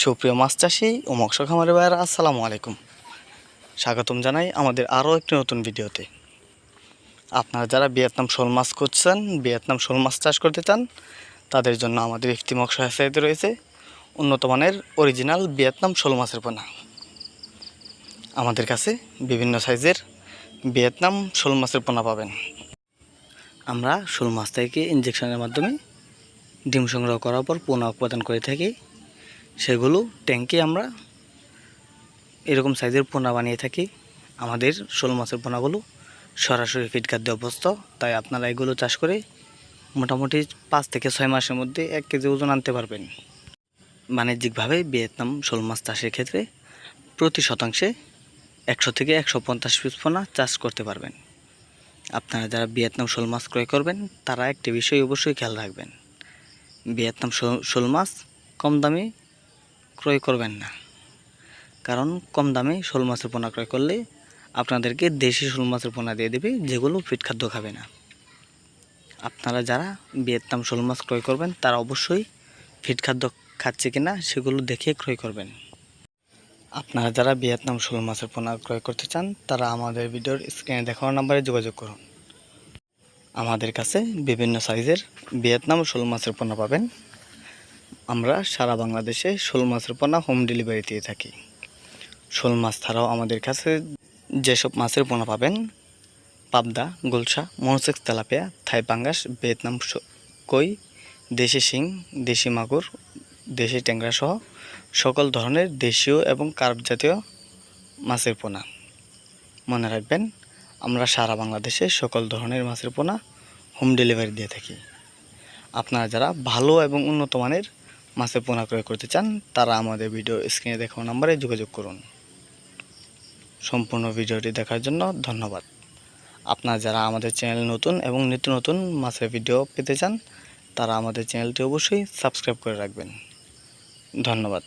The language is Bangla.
সুপ্রিয় মাছ চাষি ও মৎস্য খামারি ভাইয়েরা, আসসালামু আলাইকুম। স্বাগতম জানাই আমাদের আরও একটি নতুন ভিডিওতে। আপনারা যারা ভিয়েতনাম শোল মাছ করছেন ভিয়েতনাম শোল মাছ চাষ করতে চান, তাদের জন্য আমাদের ইফতি মৎস্য হাসাইতে রয়েছে উন্নত মানের অরিজিনাল ভিয়েতনাম শোল মাছের পোনা। আমাদের কাছে বিভিন্ন সাইজের ভিয়েতনাম শোল মাছের পোনা পাবেন। আমরা শোল মাছ থেকে ইঞ্জেকশনের মাধ্যমে ডিম সংগ্রহ করার পর পোনা উৎপাদন করে থাকি। সেগুলো ট্যাঙ্কে আমরা এরকম সাইজের পোনা বানিয়ে থাকি। আমাদের শোল মাছের পোনাগুলো সরাসরি ফিড খাদ্যে অভ্যস্ত তাই আপনারা এগুলো চাষ করে মোটামুটি পাঁচ থেকে ছয় মাসের মধ্যে এক কেজি ওজন আনতে পারবেন। বাণিজ্যিকভাবে ভিয়েতনাম শোল মাছ চাষের ক্ষেত্রে প্রতি শতাংশে একশো থেকে একশো পঞ্চাশ পিস পোনা চাষ করতে পারবেন। আপনারা যারা ভিয়েতনাম শোল মাছ ক্রয় করবেন, তারা একটি বিষয় অবশ্যই খেয়াল রাখবেন। ভিয়েতনাম শোল মাছ কম দামে ক্রয় করবেন না। কারণ কম দামে শোল মাছের পোনা ক্রয় করলে আপনাদেরকে দেশি শোল মাছের পোনা দিয়ে দেবে, যেগুলো ফিট খাদ্য খাবে না। আপনারা যারা ভিয়েতনাম শোল মাছ ক্রয় করবেন, তারা অবশ্যই ফিট খাদ্য খাচ্ছে কিনা সেগুলো দেখে ক্রয় করবেন। আপনারা যারা ভিয়েতনাম শোল মাছের পোনা ক্রয় করতে চান, তারা আমাদের ভিডিওর স্ক্রিনে দেখানো নাম্বারে যোগাযোগ করুন। আমাদের কাছে বিভিন্ন সাইজের ভিয়েতনাম শোল মাছের পোনা পাবেন। আমরা সারা বাংলাদেশে শোল মাছের পোনা হোম ডেলিভারি দিয়ে থাকি। শোল মাছ ছাড়াও আমাদের কাছে যেসব মাছের পোনা পাবেন, পাবদা, গুলশা, মনোসেক্স, তেলাপিয়া, থাই পাঙ্গাস, ভিয়েতনাম কই, দেশি শিং, দেশি মাগুর, দেশি ট্যাংরা সহ সকল ধরনের দেশীয় এবং কার্প জাতীয় মাছের পোনা। মনে রাখবেন, আমরা সারা বাংলাদেশে সকল ধরনের মাছের পোনা হোম ডেলিভারি দিয়ে থাকি। আপনারা যারা ভালো এবং উন্নত মানের মাছের পোনা ক্রয় করতে চান, তারা আমাদের ভিডিও স্ক্রিনে দেখানো নাম্বারে যোগাযোগ করুন। সম্পূর্ণ ভিডিওটি দেখার জন্য ধন্যবাদ। আপনার যারা আমাদের চ্যানেল নতুন এবং নিত্য নতুন মাছের ভিডিও পেতে চান, তারা আমাদের চ্যানেলটি অবশ্যই সাবস্ক্রাইব করে রাখবেন। ধন্যবাদ।